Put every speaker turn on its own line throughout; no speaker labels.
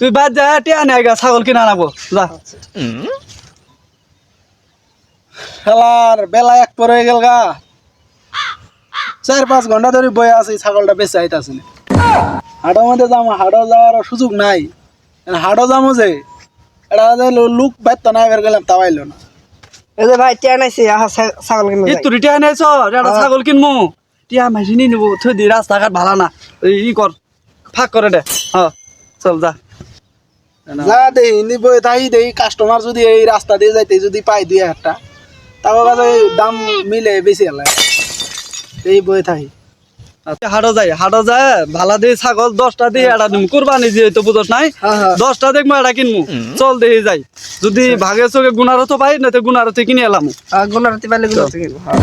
তুই বাদ যা টিয়া নেই গা ছাগল কিনা নাবো যা।
খেলার বেলা এক পর হয়ে গেল গা। চার পাঁচ ঘণ্টা ধরে বয়ে আছে ছাগলটা বেঁচে আইতাছে না। মধ্যে যাব হাটও যাওয়ার সুযোগ নাই। হাটও যাব যে এটা লোক বাইতো না বের গেলাম তাও আইলো না।
এই যে ভাই টিয়া নাইছি আহা ছাগল কিনবো
এই। তুই টিয়া নেছ একটা ছাগল কিনমু। টিয়া মাইছি নি নিবো থই দি রাস্তাঘাট ভালা না। ই কর ফাঁক করে দে। হ্যাঁ চল যা।
যা দেই নি বই তাই দেই কাস্টমার যদি এই রাস্তা দিয়ে যাইতে যদি পাই দুই একটা তাও কাছে দাম মিলে বেশি হলে। এই বই থাই
আচ্ছা, হাটও যাই হাটও যায় ভালা দিয়ে ছাগল দশটা দিয়ে এটা দিম। কুরবানি দিয়ে তো বুঝস নাই?
হ্যাঁ, হ্যাঁ।
দশটা দেখব এটা কিনমু। চল দিয়ে যাই। যদি ভাগে চোখে গুনারও পাই না তো গুনারও তো কিনে এলাম।
আহ, পাইলে গুনারাতি কিনবো। হ্যাঁ।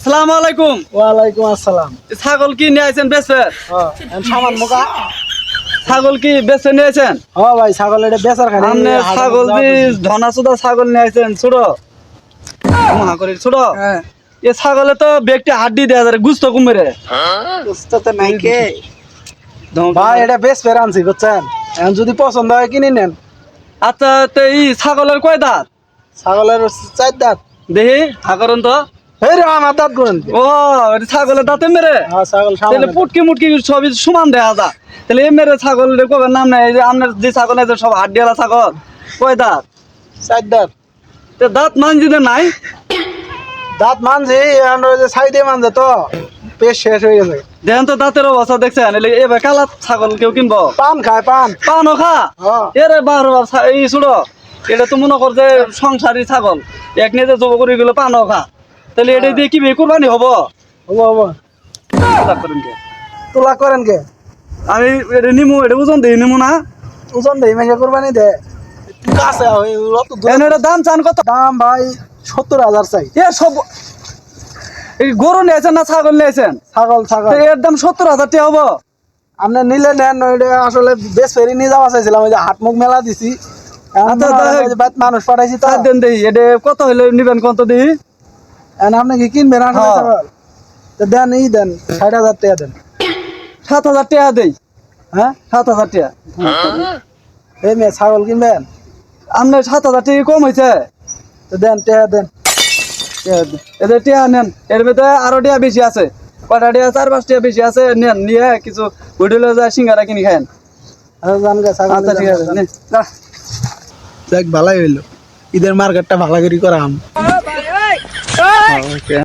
আসসালামু আলাইকুম।
ওয়ালাইকুম আসসালাম।
ছাগল কি নিয়ে আইছেন বেচবে
হ্যাঁ সামান মুখা।
ছাগল কি বেচে নিয়েছেন
হ্যাঁ ভাই ছাগল এটা বেচার খালি
আপনি ছাগল দি ধনা সুদা ছাগল নিয়ে আইছেন ছোট? মহা করে ছোট?
হ্যাঁ।
এ ছাগলে তো ব্যক্তি হাড্ডি দেয়া যায় গুস্ত কুমিরে।
বুঝতে তো নাই কে?
ভাই এটা বেশ ফের আনছি বুঝছেন? এখন যদি পছন্দ হয় কিনে নেন।
আচ্ছা তো এই ছাগলের কয় দাঁত?
ছাগলের চার দাঁত।
দেখি হা তো।
এই রে আমার দাঁত করেন
ও এটা ছাগলের দাঁতে মেরে?
হ্যাঁ ছাগল
তাহলে পুটকি মুটকি সবই সমান দেখা যা তাহলে এই মেরে ছাগল কবে নাম নাই যে আপনার যে ছাগল আছে সব হাড্ডিওয়ালা ছাগল। কয় দাঁত?
চার দাঁত।
তো দাঁত মানজি নাই?
দাঁত যে সাইডে মানছে তো। পেট শেষ হয়ে গেছে।
দেখেন তো দাঁতের অবস্থা দেখছেন? এবার কালা ছাগল কেউ কিনবো?
পান খায় পান।
পানো খা?
হ্যাঁ।
এরে বার এই শুনো এটা তো মনে কর যে সংসারী ছাগল। এক নিয়ে যে জব করে গেলো পানো খা। তাহলে এটা দিয়ে কি বিয়ে করবানি? হব?
হব হব।
করেন কে?
তোলা করেন কে
আমি এটা নিমু এটা ওজন দিই নিমু না?
ওজন দেই মেঘে করবানি দে। কাছে
এটা দাম চান কত?
দাম ভাই সত্তর হাজার চাই।
এ সব এই গরু নিয়েছেন না ছাগল নিয়েছেন?
ছাগল ছাগল।
এর দাম সত্তর হাজার টাকা হব।
আপনি নিলে নেন আসলে বেশ ফেরি নিয়ে যাওয়া চাইছিলাম ওই যে হাট মুখ মেলা দিছি।
আচ্ছা,
মানুষ পাঠাইছি তো।
চার দিন দিই এটা কত হইলে নিবেন কত দিই?
আপনি কি কিনবেন। ছাগল তো দেন ই দেন ষাট হাজার টাকা দেন।
সাত হাজার টাকা দেই।
হ্যাঁ?
সাত হাজার টাকা।
এই মেয়ে ছাগল কিনবেন?
আপনার সাত হাজার টাকা কম হয়েছে।
তো দেন টাকা দেন।
এদের টিয়া নেন এর ভিতরে আরও টিয়া বেশি আছে। কটা টিয়া চার পাঁচ টিয়া বেশি আছে। নেন নিয়ে কিছু হোটেলে যায় সিঙ্গারা কিনে খান
আচ্ছা,
আচ্ছা ঠিক আছে
যাক ভালোই হইল। ঈদের মার্কেটটা ভালো করে করা আম Ah, que